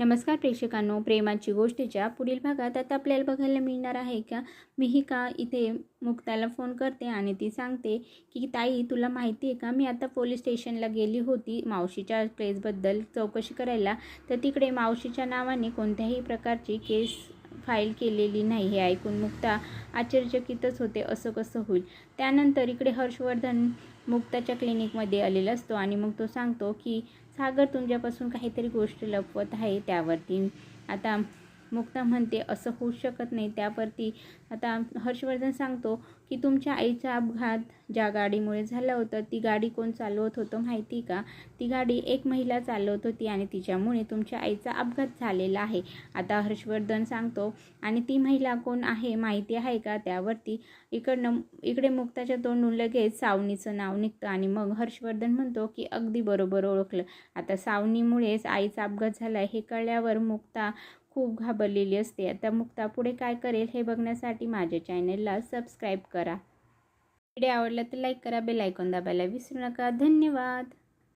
नमस्कार प्रेक्षकांनो प्रेमाची गोष्टीच्या पुढील भागात आता आपल्याला बघायला मिळणार आहे का? मिहिका इथे मुक्ताला फोन करते आणि ती सांगते की ताई तुला माहिती आहे का? मी आता पोलीस स्टेशनला गेली होती मावशीच्या केसबद्दल चौकशी करायला. तर तिकडे मावशीच्या नावाने कोणत्याही प्रकारची केस फाईल केलेली नाही हे ऐकून मुक्ता आश्चर्यचकितच होते असं कसं होईल? त्यानंतर इकडे हर्षवर्धन मुक्ताच्या क्लिनिकमध्ये आलेला असतो आणि मग तो सांगतो की सागर तुमच्यापासून काहीतरी गोष्ट लपवत आहे त्यावरती. आता मुक्ता म्हणते असं होऊ शकत नाही. त्यावरती आता हर्षवर्धन सांगतो की तुमच्या आईचा अपघात ज्या गाडीमुळे झाला होता ती गाडी कोण चालवत होतं माहिती का? ती गाडी एक महिला चालवत होती आणि तिच्यामुळे तुमच्या आईचा अपघात झालेला आहे. आता हर्षवर्धन सांगतो आणि ती महिला कोण आहे माहिती आहे का? त्यावरती इकडनं इकडे मुक्ताच्या तोंडून लगेच सावनीचं नाव निघतं आणि मग हर्षवर्धन म्हणतो की अगदी बरोबर ओळखलं. आता सावनीमुळेच आईचा अपघात झाला हे कळल्यावर मुक्ता खूप घाबरलेली असते. आता मुक्ता पुढे काय करेल हे बघण्यासाठी माझ्या चॅनलला सबस्क्राईब करा. व्हिडिओ आवडला तर लाईक करा बेल आयकॉन दाबायला विसरू नका. धन्यवाद.